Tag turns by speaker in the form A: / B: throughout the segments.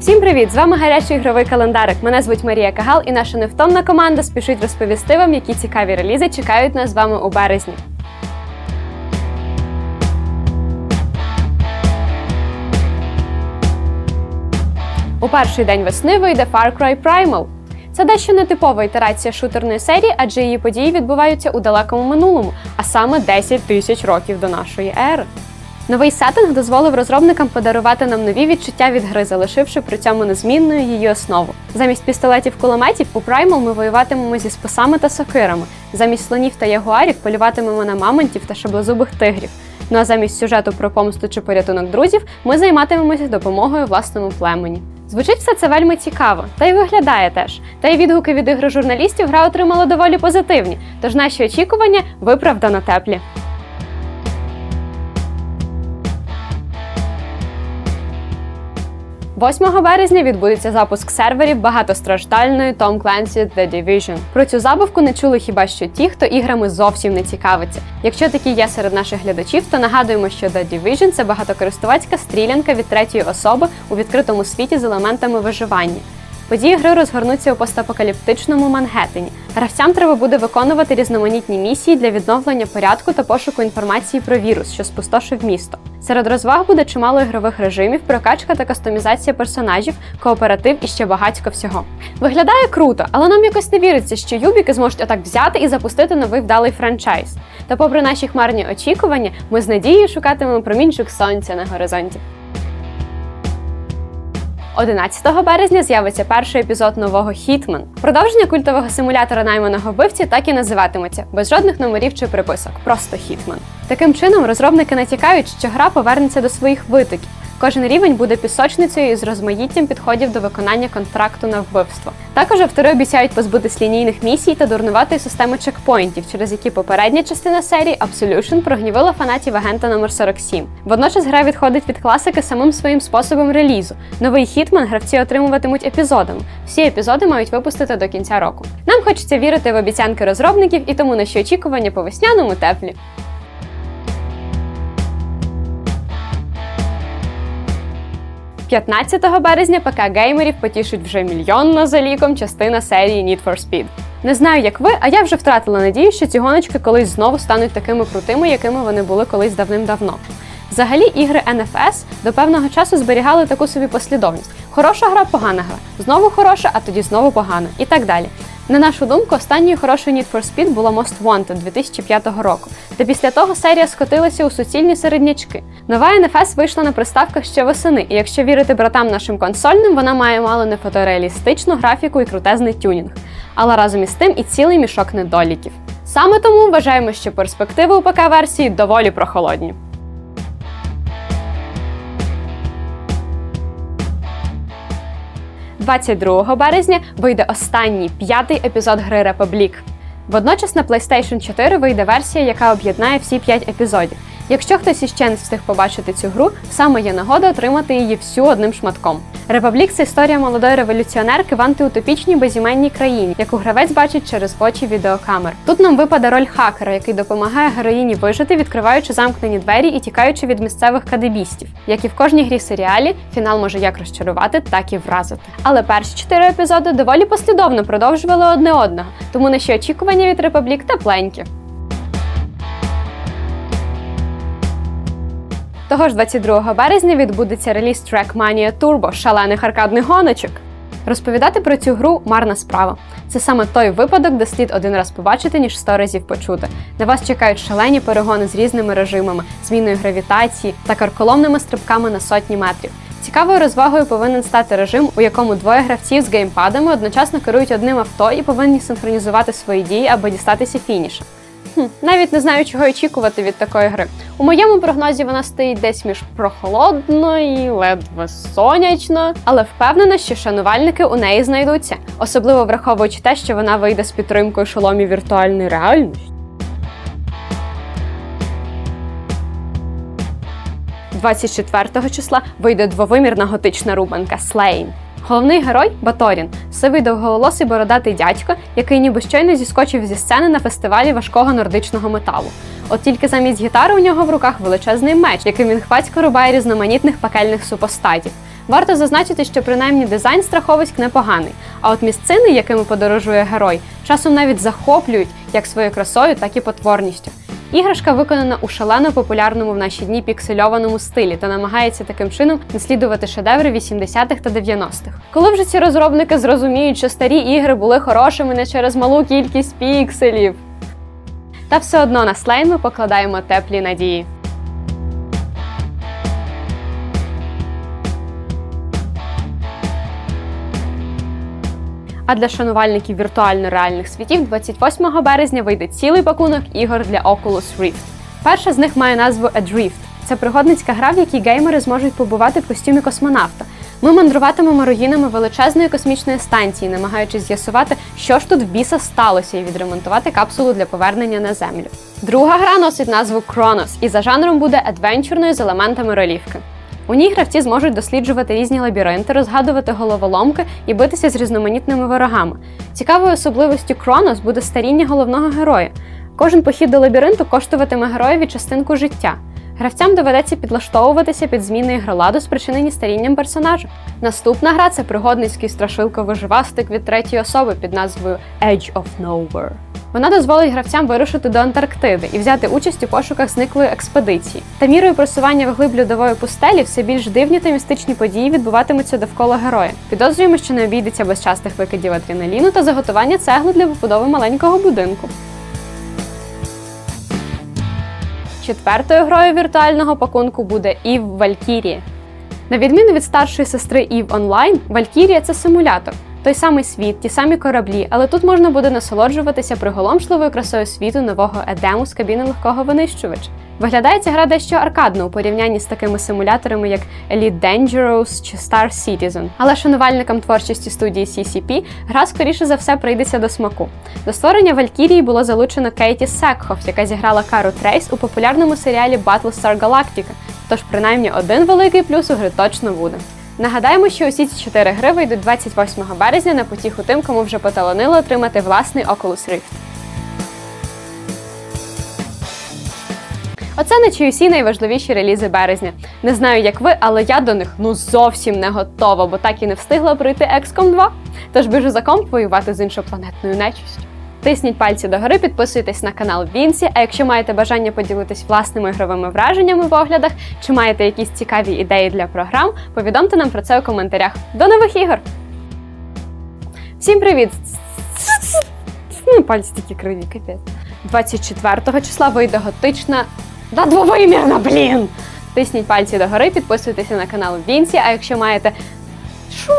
A: Всім привіт! З вами гарячий ігровий календарик. Мене звуть Марія Кагал, і наша невтомна команда спішить розповісти вам, які цікаві релізи чекають нас з вами у березні. У перший день весни вийде Far Cry Primal. Це дещо нетипова ітерація шутерної серії, адже її події відбуваються у далекому минулому, а саме 10 тисяч років до нашої ери. Новий сеттинг дозволив розробникам подарувати нам нові відчуття від гри, залишивши при цьому незмінною її основу. Замість пістолетів кулеметів у Primal ми воюватимемо зі списами та сокирами. Замість слонів та ягуарів полюватимемо на мамонтів та шаблезубих тигрів. Ну а замість сюжету про помсту чи порятунок друзів ми займатимемося допомогою власному племені. Звучить все це вельми цікаво, та й виглядає теж. Та й відгуки від ігри журналістів гра отримала доволі позитивні, тож наші очікування виправдано теплі. 8 березня відбудеться запуск серверів багатостраждальної Tom Clancy The Division. Про цю забавку не чули хіба що ті, хто іграми зовсім не цікавиться. Якщо такі є серед наших глядачів, то нагадуємо, що The Division – це багатокористувацька стрілянка від третьої особи у відкритому світі з елементами виживання. Події гри розгорнуться у постапокаліптичному Мангеттені. Гравцям треба буде виконувати різноманітні місії для відновлення порядку та пошуку інформації про вірус, що спустошив місто. Серед розваг буде чимало ігрових режимів, прокачка та кастомізація персонажів, кооператив і ще багатько всього. Виглядає круто, але нам якось не віриться, що юбіки зможуть отак взяти і запустити новий вдалий франчайз. Та, попри наші хмарні очікування, ми з надією шукатимемо промінчик сонця на горизонті. 11 березня з'явиться перший епізод нового Хітман. Продовження культового симулятора найманого вбивці так і називатиметься, без жодних номерів чи приписок, просто Хітман. Таким чином, розробники натякають, що гра повернеться до своїх витоків. Кожен рівень буде пісочницею із розмаїттям підходів до виконання контракту на вбивство. Також автори обіцяють позбутись лінійних місій та дурнуватої системи чекпоінтів, через які попередня частина серії Absolution прогнівила фанатів агента номер 47. Водночас гра відходить від класики самим своїм способом релізу. Новий хітман гравці отримуватимуть епізодами. Всі епізоди мають випустити до кінця року. Нам хочеться вірити в обіцянки розробників і тому наші очікування по весняному теплі. 15 березня ПК геймерів потішить вже мільйонно за ліком частина серії Need for Speed. Не знаю, як ви, а я вже втратила надію, що ці гоночки колись знову стануть такими крутими, якими вони були колись давним-давно. Взагалі, ігри NFS до певного часу зберігали таку собі послідовність: хороша гра, погана гра, знову хороша, а тоді знову погана, і так далі. На нашу думку, останньою хорошою Need for Speed була Most Wanted 2005 року, та після того серія скотилася у суцільні середнячки. Нова NFS вийшла на приставках ще восени, і якщо вірити братам нашим консольним, вона має мало не фотореалістичну графіку і крутезний тюнінг, але разом із тим і цілий мішок недоліків. Саме тому вважаємо, що перспективи у ПК-версії доволі прохолодні. – 22 березня вийде останній п'ятий епізод гри Republic. Водночас на PlayStation 4 вийде версія, яка об'єднає всі п'ять епізодів. Якщо хтось іще не встиг побачити цю гру, саме є нагода отримати її всю одним шматком. Репаблік це історія молодої революціонерки в антиутопічній безіменній країні, яку гравець бачить через очі відеокамер. Тут нам випаде роль хакера, який допомагає героїні вижити, відкриваючи замкнені двері і тікаючи від місцевих кадебістів. Як і в кожній грі серіалі, фінал може як розчарувати, так і вразити. Але перші чотири епізоди доволі послідовно продовжували одне одного, тому наші очікування від Репаблік тепленькі. Того ж 22 березня відбудеться реліз Trackmania Turbo шалених аркадних гоночок. Розповідати про цю гру марна справа. Це саме той випадок, де слід один раз побачити, ніж сто разів почути. На вас чекають шалені перегони з різними режимами, зміною гравітації та карколомними стрибками на сотні метрів. Цікавою розвагою повинен стати режим, у якому двоє гравців з геймпадами одночасно керують одним авто і повинні синхронізувати свої дії, аби дістатися фініша. Хм, навіть не знаю, чого очікувати від такої гри. У моєму прогнозі вона стоїть десь між прохолодно ледве сонячно, але впевнена, що шанувальники у неї знайдуться, особливо враховуючи те, що вона вийде з підтримкою шоломів віртуальної реальності. 24 числа вийде двовимірна готична рубанка Слейн. Головний герой Баторін сивий довговолосий бородатий дядько, який ніби щойно зіскочив зі сцени на фестивалі важкого нордичного металу. От тільки замість гітари у нього в руках величезний меч, яким він хвацько рубає різноманітних пекельних супостатів. Варто зазначити, що принаймні дизайн страховиськ непоганий, а от місцини, якими подорожує герой, часом навіть захоплюють як своєю красою, так і потворністю. Іграшка виконана у шалено популярному в наші дні піксельованому стилі та намагається таким чином наслідувати шедеври 80-х та 90-х. Коли вже ці розробники зрозуміють, що старі ігри були хорошими не через малу кількість пікселів. Та все одно на слейн ми покладаємо теплі надії. А для шанувальників віртуально реальних світів 28 березня вийде цілий пакунок ігор для Oculus Rift. Перша з них має назву Adrift. Це пригодницька гра, в якій геймери зможуть побувати в костюмі космонавта. Ми мандруватимемо руїнами величезної космічної станції, намагаючись з'ясувати, що ж тут в біса сталося, і відремонтувати капсулу для повернення на землю. Друга гра носить назву Chronos і за жанром буде адвенчурною з елементами ролівки. У ній гравці зможуть досліджувати різні лабіринти, розгадувати головоломки і битися з різноманітними ворогами. Цікавою особливістю Кронос буде старіння головного героя. Кожен похід до лабіринту коштуватиме героєві частинку життя. Гравцям доведеться підлаштовуватися під зміни ігроладу, спричинені старінням персонажа. Наступна гра це пригодницький страшилко-виживастик від третьої особи під назвою Edge of Nowhere. Вона дозволить гравцям вирушити до Антарктиди і взяти участь у пошуках зниклої експедиції. Та мірою просування вглиб льодової пустелі все більш дивні та містичні події відбуватимуться довкола героя. Підозрюємо, що не обійдеться без частих викидів адреналіну та заготування цегли для побудови маленького будинку. Четвертою грою віртуального пакунку буде Ів Валькірія. На відміну від старшої сестри Ів Онлайн, Валькірія це симулятор. Той самий світ, ті самі кораблі, але тут можна буде насолоджуватися приголомшливою красою світу нового Едему з кабіни легкого винищувача. Виглядає ця гра дещо аркадно у порівнянні з такими симуляторами, як Elite Dangerous чи Star Citizen. Але шанувальникам творчості студії CCP гра скоріше за все прийдеться до смаку. До створення Валькірії було залучено Кейті Секхоф, яка зіграла Кару Трейс у популярному серіалі Battlestar Galactica. Тож принаймні один великий плюс у гри точно буде. Нагадаємо, що усі ці чотири гри вийдуть 28 березня на потіху тим, кому вже поталонило отримати власний Oculus Rift. Оце наче усі найважливіші релізи березня. Не знаю, як ви, але я до них ну зовсім не готова, бо так і не встигла пройти XCOM 2. Тож біжу за комп воювати з іншопланетною нечистю. Тисніть пальці догори, підписуйтесь на канал Вінсі. А якщо маєте бажання поділитись власними ігровими враженнями в оглядах, чи маєте якісь цікаві ідеї для програм, повідомте нам про це у коментарях. До нових ігор! Всім привіт! Ну, пальці такі криві, капець. 24 числа вийде готична. Да двовимірна, блін! Тисніть пальці догори, підписуйтеся на канал Вінсі, а якщо маєте шу,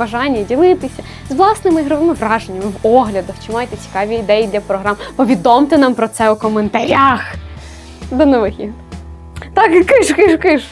A: бажання ділитися з власними ігровими враженнями в оглядах, чи маєте цікаві ідеї для програм, повідомте нам про це у коментарях. До нових ігор. Так, киш, киш, киш.